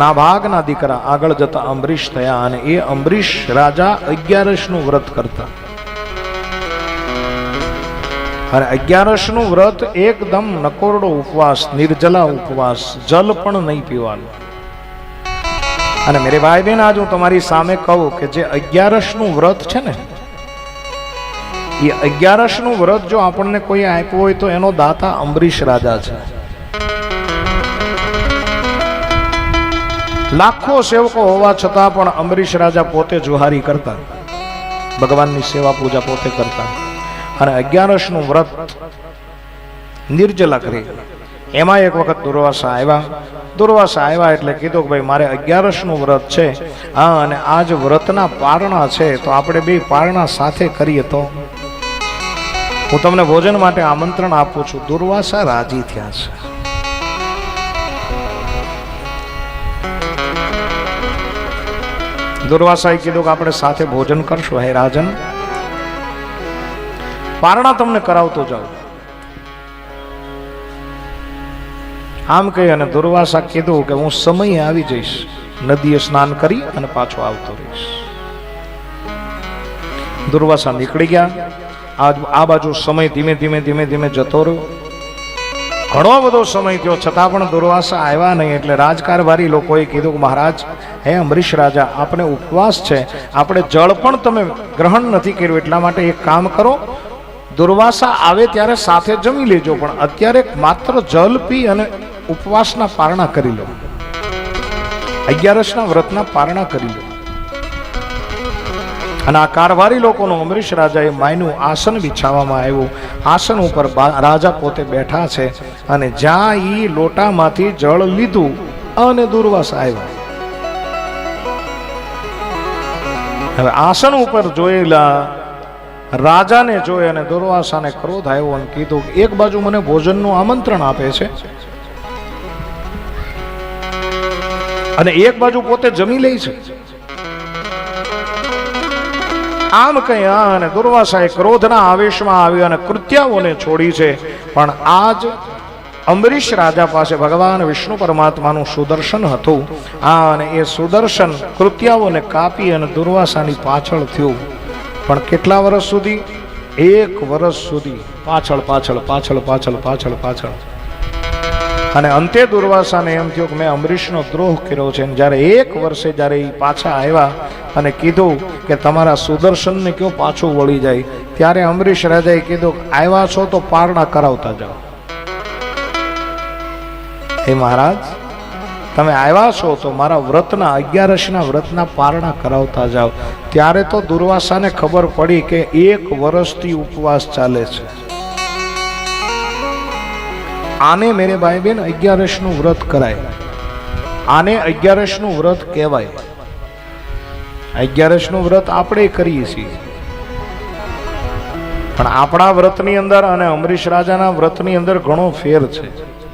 નાભાગના દીકરા આગળ જતા અંબરીશ થયા અને એ અંબરીશ રાજા અગિયારસનું વ્રત કરતા. અને અગિયારસનું વ્રત એકદમ નકોરડો ઉપવાસ, નિર્જલા ઉપવાસ, જલ પણ નહીં પીવાનું. અને મેરે ભાઈ બેન આજ હું તમારી સામે કહું કે જે અગિયારસનું વ્રત છે ને, એ અગિયારસનું વ્રત જો આપણને કોઈ આપ્યું હોય તો એનો દાતા અંબરીશ રાજા છે. લાખો સેવકો હોવા છતાં પણ અંબરીશ રાજા પોતે જુહારી કરતા. ભગવાનની સેવા પૂજા પોતે કરતા. અને અગિયારસનું વ્રત નિર્જલા કરી. એમાં એક વખત દુર્વાસા આવ્યા. દુર્વાસા આવ્યા એટલે કીધું કે ભાઈ, મારે અગિયારસનું વ્રત છે. હા, અને આજ વ્રતના પારણા છે, તો આપણે બે પારણા સાથે કરીએ તો. હું તમને ભોજન માટે આમંત્રણ આપું છું. દુર્વાસા રાજી થયા છે. દુર્વાસાએ કીધું કે આપણે સાથે ભોજન કરશું, હે રાજન. પારણા તમને કરાવતો જાઉં. આમ કહી અને દુર્વાસા કીધું કે હું સમયે આવી જઈશ, નદીએ સ્નાન કરી અને પાછો આવતો રહીશ. દુર્વાસા નીકળી ગયા. આ બાજુ સમય ધીમે ધીમે ધીમે ધીમે જતો રહ્યો. ઘણો બધો સમય થયો, છતાં પણ દુર્વાસા આવ્યા નહીં. એટલે રાજકારભારી લોકોએ કીધું કે મહારાજ, હે અમરીશ રાજા આપણે ઉપવાસ છે. આપણે જળ પણ તમે ગ્રહણ નથી કર્યું, એટલા માટે એક કામ કરો. દુર્વાસા આવે ત્યારે સાથે જમી લેજો, પણ અત્યારે માત્ર જલ પી અને ઉપવાસના પારણા કરી લો. અગિયારસના વ્રતના પારણા કરી લો. અને આ કારવારી લોકોનું અમરીશ રાજાએ માયનું આસન બિછાવવામાં આવ્યું. આસન ઉપર રાજા પોતે બેઠા છે અને જ્યાં એ લોટામાંથી જળ લીધું અને દુર્વાસ આવ્યા. હવે આસન ઉપર જોયેલા રાજાને જોઈ અને દુર્વાસાને ક્રોધ આવ્યો અને કીધું, એક બાજુ મને ભોજનનું આમંત્રણ આપે છે. અને એક બાજુ પોતે જમી લે છે. આમ કહી આ અને દુર્વાસાએ ક્રોધના આવેશમાં આવી અને કૃત્યાઓને છોડી છે. પણ આજ અંબરીશ રાજા પાસે ભગવાન વિષ્ણુ પરમાત્માનું સુદર્શન હતું. આ અને એ સુદર્શન કૃત્યાઓને કાપી અને દુર્વાસાની પાછળ થયું. પણ કેટલા વર્ષ સુધી? એક વર્ષ સુધી. પાછળ પાછળ પાછળ પાછળ પાછળ પાછળ. અને અંતે દુર્વાસાને એમ થયું કે મેં અમરીશનો દ્રોહ કર્યો છે. અને જ્યારે એક વર્ષે જ્યારે એ પાછા આવ્યા અને કીધું કે તમારા સુદર્શનને કયો પાછું વળી જાય, ત્યારે અમરીશ રાજાએ કીધું આવ્યા છો તો પારણા કરાવતા જાઓ. હે મહારાજ, તમે આવ્યા છો તો મારા વ્રતના અગિયારસના વ્રતના પારણા કરાવતા જાઓ. ત્યારે તો દુર્વાસાને ખબર પડી કે એક વર્ષથી ઉપવાસ ચાલે છે. આને મેરે ભાઈ બેન અગિયારસનું વ્રત કરાય. આને અગિયારસનું વ્રત કહેવાય. અગિયારસનું વ્રત આપણે કરીએ છીએ. પણ આપણા વ્રતની અંદર અને અમરીશ રાજાના વ્રતની અંદર ઘણો ફેર છે.